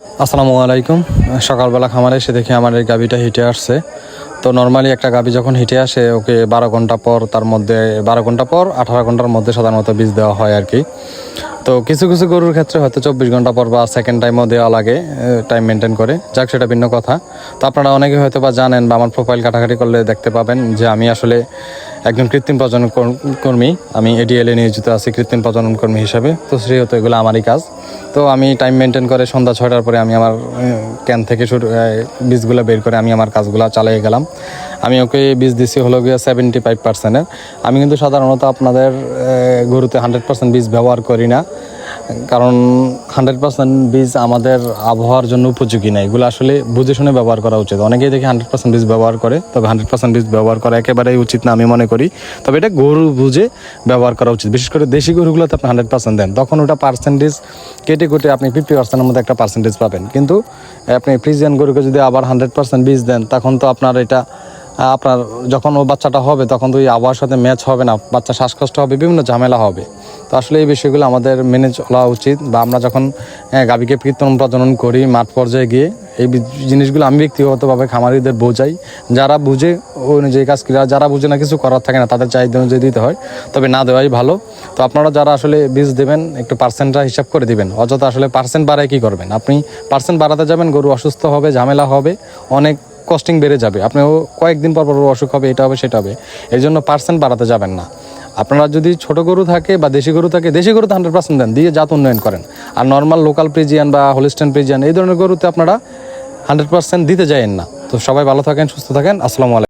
আসসালামু আলাইকুম। সকালবেলা খামারে এসে দেখি আমার এই গাভিটা হিটে আসছে। তো নর্মালি একটা গাভি যখন হিটে আসে, ওকে বারো ঘণ্টা পর তার মধ্যে, বারো ঘণ্টা পর আঠারো ঘণ্টার মধ্যে সাধারণত বীজ দেওয়া হয় আর কি। তো কিছু কিছু গরুর ক্ষেত্রে হয়তো চব্বিশ ঘণ্টা পর বা সেকেন্ড টাইমও দেওয়া লাগে টাইম মেনটেন করে। যাক, সেটা ভিন্ন কথা। তো আপনারা অনেকে হয়তো বা জানেন বা আমার প্রোফাইল কাটাকাটি করলে দেখতে পাবেন যে আমি আসলে একজন কৃত্রিম প্রজনন কর্মী, আমি এডিএলএ নিয়োজিত আছি কৃত্রিম প্রজনন কর্মী হিসাবে। তো সেহেতু এগুলো আমারই কাজ। তো আমি টাইম মেনটেন করে সন্ধ্যা ছয়টার পরে আমি আমার ক্যান থেকে শুরু বীজগুলো বের করে আমি আমার কাজগুলো চালিয়ে গেলাম। আমি ওকে বীজ দিছি হলো গিয়ে সেভেন্টি ফাইভ পার্সেন্টের আমি কিন্তু সাধারণত আপনাদের গরুতে হান্ড্রেড পার্সেন্ট বীজ ব্যবহার করি না। কারণ হান্ড্রেড পার্সেন্ট বীজ আমাদের আবহাওয়ার জন্য উপযোগী না। এগুলো আসলে বুঝে শুনে ব্যবহার করা উচিত। অনেকেই দেখি হান্ড্রেড পার্সেন্ট বীজ ব্যবহার করে, তবে হান্ড্রেড পার্সেন্ট বীজ ব্যবহার করা একেবারেই উচিত না, আমি মনে করি। তবে এটা গরু বুঝে ব্যবহার করা উচিত। বিশেষ করে দেশি গরুগুলোতে আপনি হান্ড্রেড পার্সেন্ট দেন, তখন ওটা পার্সেন্টেজ কেটে কুটে আপনি ফিফটি পার্সেন্টের মধ্যে একটা পার্সেন্টেজ পাবেন। কিন্তু আপনি ফ্রিজিয়ান গরুকে যদি আবার হান্ড্রেড পার্সেন্ট বীজ দেন, তখন তো আপনার এটা, আপনার যখন ও বাচ্চাটা হবে, তখন তো ওই আবহাওয়ার সাথে ম্যাচ হবে না। বাচ্চা শ্বাসকষ্ট হবে, বিভিন্ন ঝামেলা হবে। তো আসলে এই বিষয়গুলো আমাদের মেনে চলা উচিত বা আমরা যখন আহ, গাভীকে কীর্তন প্রজনন করি মাঠ পর্যায়ে গিয়ে এই জিনিসগুলো আমি ব্যক্তিগতভাবে খামারিদের বোঝাই। যারা বুঝে ওই অনুযায়ী কাজ করি আর যারা বুঝে না কিছু করার থাকে না তাদের চাহিদা অনুযায়ী দিতে হয়। তবে না দেওয়াই ভালো। তো আপনারা যারা আসলে বীজ দেবেন একটু পার্সেন্টটা হিসাব করে দিবেন। অযথা আসলে পার্সেন্ট বাড়ায় কী করবেন? আপনি পার্সেন্ট বাড়াতে যাবেন গরু অসুস্থ হবে ঝামেলা হবে অনেক কস্টিং বেড়ে যাবে। আপনি ও কয়েকদিন পর পর অসুখ হবে এটা হবে সেটা হবে। এই জন্য পার্সেন্ট বাড়াতে যাবেন না। আপনারা যদি ছোট গরু থাকে বা দেশি গরু থাকে, দেশি গরুতে হান্ড্রেড পার্সেন্ট দেন, দিয়ে জাত উন্নয়ন করেন। আর নর্মাল লোকাল প্রিজিয়ান বা হোলিস্টেন প্রিজিয়ান এই ধরনের গরুতে আপনারা হান্ড্রেড পার্সেন্ট দিতে যায়েন না। তো সবাই ভালো থাকেন, সুস্থ থাকেন। আসসালামু আলাইকুম।